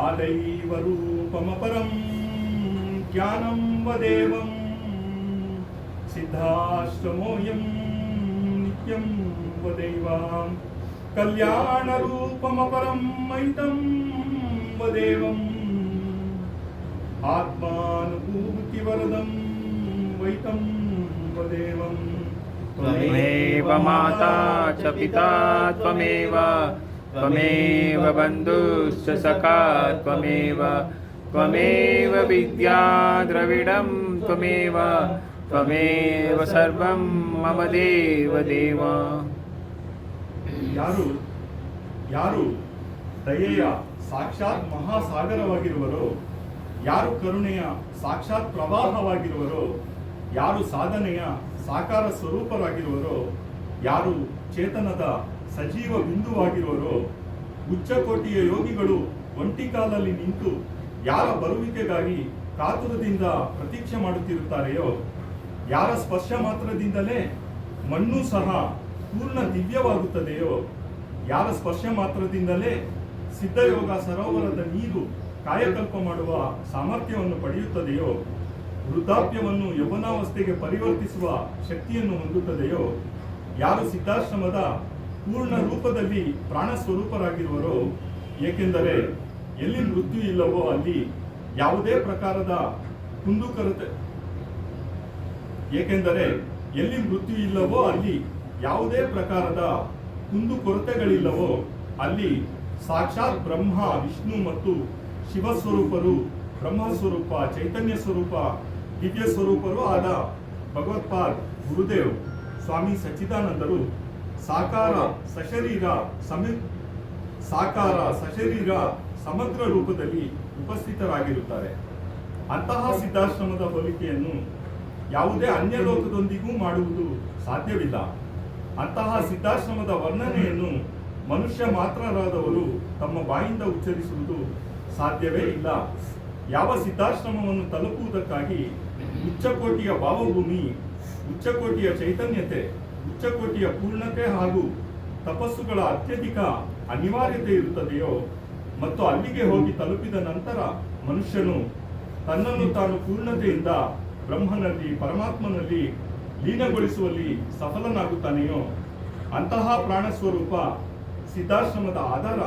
आदैव रूपमपरं ज्ञानं वदेवं सिद्धाश्रमोऽयं नित्यं वदैवां कल्याणरूपमपरं मयितं वदेवम् आत्मानुभूतिवरदं वैतं वदेवम् त्वमेव माता च पिता त्वमेव त्वमेव बन्धुश्च सखा त्वमेव त्वमेव विद्या द्रविडं त्वमेव त्वमेव सर्वं मम देव देव ಯಾರು ಯಾರು ದಯೆಯ ಸಾಕ್ಷಾತ್ ಮಹಾಸಾಗರವಾಗಿರುವರೋ ಯಾರು ಕರುಣೆಯ ಸಾಕ್ಷಾತ್ ಪ್ರವಾಹವಾಗಿರುವರೋ ಯಾರು ಸಾಧನೆಯ ಸಾಕಾರ ಸ್ವರೂಪರಾಗಿರುವರೋ ಯಾರು ಚೇತನದ ಸಜೀವ ಬಿಂದುವಾಗಿರುವರು ಉಚ್ಚಕೋಟಿಯ ಯೋಗಿಗಳು ಒಂಟಿ ಕಾಲಲ್ಲಿ ನಿಂತು ಯಾರ ಬರುವಿಕೆಗಾಗಿ ಕಾತುರದಿಂದ ಪ್ರತೀಕ್ಷೆ ಮಾಡುತ್ತಿರುತ್ತಾರೆಯೋ, ಯಾರ ಸ್ಪರ್ಶ ಮಾತ್ರದಿಂದಲೇ ಮಣ್ಣು ಸಹ ಪೂರ್ಣ ದಿವ್ಯವಾಗುತ್ತದೆಯೋ, ಯಾರ ಸ್ಪರ್ಶ ಮಾತ್ರದಿಂದಲೇ ಸಿದ್ಧಯೋಗ ಸರೋವರದ ನೀರು ಕಾಯಕಲ್ಪ ಮಾಡುವ ಸಾಮರ್ಥ್ಯವನ್ನು ಪಡೆಯುತ್ತದೆಯೋ, ವೃದ್ಧಾಪ್ಯವನ್ನು ಯೌವನಾವಸ್ಥೆಗೆ ಪರಿವರ್ತಿಸುವ ಶಕ್ತಿಯನ್ನು ಹೊಂದುತ್ತದೆಯೋ, ಯಾರು ಸಿದ್ಧಾಶ್ರಮದ ಪೂರ್ಣ ರೂಪದಲ್ಲಿ ಪ್ರಾಣ ಸ್ವರೂಪರಾಗಿರುವರು. ಏಕೆಂದರೆ ಎಲ್ಲಿ ಮೃತ್ಯು ಇಲ್ಲವೋ ಅಲ್ಲಿ ಯಾವುದೇ ಪ್ರಕಾರದ ಕುಂದುಕೊರತೆ ಏಕೆಂದರೆ ಎಲ್ಲಿ ಮೃತ್ಯು ಇಲ್ಲವೋ ಅಲ್ಲಿ ಯಾವುದೇ ಪ್ರಕಾರದ ಕುಂದುಕೊರತೆಗಳಿಲ್ಲವೋ ಅಲ್ಲಿ ಸಾಕ್ಷಾತ್ ಬ್ರಹ್ಮ, ವಿಷ್ಣು ಮತ್ತು ಶಿವ ಸ್ವರೂಪರು ಬ್ರಹ್ಮ ಸ್ವರೂಪ ಚೈತನ್ಯ ಸ್ವರೂಪ, ದಿವ್ಯ ಸ್ವರೂಪರು ಆದ ಭಗವತ್ಪಾದ್ ಗುರುದೇವ್ ಸ್ವಾಮಿ ಸಚ್ಚಿದಾನಂದರು ಸಾಕಾರ ಸಶರೀರ ಸಮಿ, ಸಾಕಾರ ಸಶರೀರ ಸಮಗ್ರ ರೂಪದಲ್ಲಿ ಉಪಸ್ಥಿತರಾಗಿರುತ್ತಾರೆ. ಅಂತಹ ಸಿದ್ಧಾಶ್ರಮದ ಹೋಲಿಕೆಯನ್ನು ಯಾವುದೇ ಅನ್ಯ ಲೋಕದೊಂದಿಗೂ ಮಾಡುವುದು ಸಾಧ್ಯವಿಲ್ಲ. ಅಂತಹ ಸಿದ್ಧಾಶ್ರಮದ ವರ್ಣನೆಯನ್ನು ಮನುಷ್ಯ ಮಾತ್ರರಾದವರು ತಮ್ಮ ಬಾಯಿಂದ ಉಚ್ಚರಿಸುವುದು ಸಾಧ್ಯವೇ ಇಲ್ಲ. ಯಾವ ಸಿದ್ಧಾಶ್ರಮವನ್ನು ತಲುಪುವುದಕ್ಕಾಗಿ ಉಚ್ಚಕೋಟಿಯ ಭಾವಭೂಮಿ, ಉಚ್ಚಕೋಟಿಯ ಚೈತನ್ಯತೆ ಉಚ್ಚಕೋಟಿಯ ಪೂರ್ಣತೆ ಹಾಗೂ ತಪಸ್ಸುಗಳ ಅತ್ಯಧಿಕ ಅನಿವಾರ್ಯತೆ ಇರುತ್ತದೆಯೋ ಮತ್ತು ಅಲ್ಲಿಗೆ ಹೋಗಿ ತಲುಪಿದ ನಂತರ ಮನುಷ್ಯನು ತನ್ನನ್ನು ತಾನು ಪೂರ್ಣತೆಯಿಂದ ಬ್ರಹ್ಮನಲ್ಲಿ, ಪರಮಾತ್ಮನಲ್ಲಿ ಲೀನಗೊಳಿಸುವಲ್ಲಿ ಸಫಲನಾಗುತ್ತಾನೆಯೋ? ಅಂತಹ ಪ್ರಾಣ ಸ್ವರೂಪ ಸಿದ್ಧಾಶ್ರಮದ ಆಧಾರ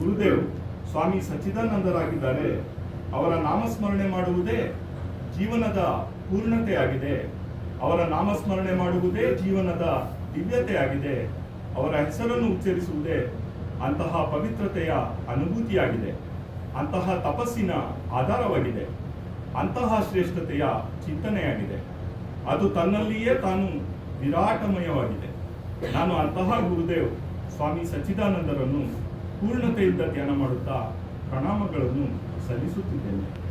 ಗುರುದೇವ್ ಸ್ವಾಮಿ ಸಚ್ಚಿದಾನಂದರಾಗಿದ್ದಾರೆ. ಅವರ ನಾಮಸ್ಮರಣೆ ಮಾಡುವುದೇ ಜೀವನದ ಪೂರ್ಣತೆಯಾಗಿದೆ. ಅವರ ನಾಮಸ್ಮರಣೆ ಮಾಡುವುದೇ ಜೀವನದ ದಿವ್ಯತೆಯಾಗಿದೆ. ಅವರ ಹೆಸರನ್ನು ಉಚ್ಚರಿಸುವುದೇ ಅಂತಹ ಪವಿತ್ರತೆಯ ಅನುಭೂತಿಯಾಗಿದೆ. ಅಂತಹ ತಪಸ್ಸಿನ ಆಧಾರವಾಗಿದೆ. ಅಂತಹ ಶ್ರೇಷ್ಠತೆಯ ಚಿಂತನೆಯಾಗಿದೆ. ಅದು ತನ್ನಲ್ಲಿಯೇ ತಾನು ವಿರಾಟಮಯವಾಗಿದೆ. ನಾನು ಅಂತಹ ಗುರುದೇವ್ ಸ್ವಾಮಿ ಸಚ್ಚಿದಾನಂದರನ್ನು ಪೂರ್ಣತೆಯಿಂದ ಧ್ಯಾನ ಮಾಡುತ್ತಾ ಪ್ರಣಾಮಗಳನ್ನು ಸಲ್ಲಿಸುತ್ತಿದ್ದೇನೆ.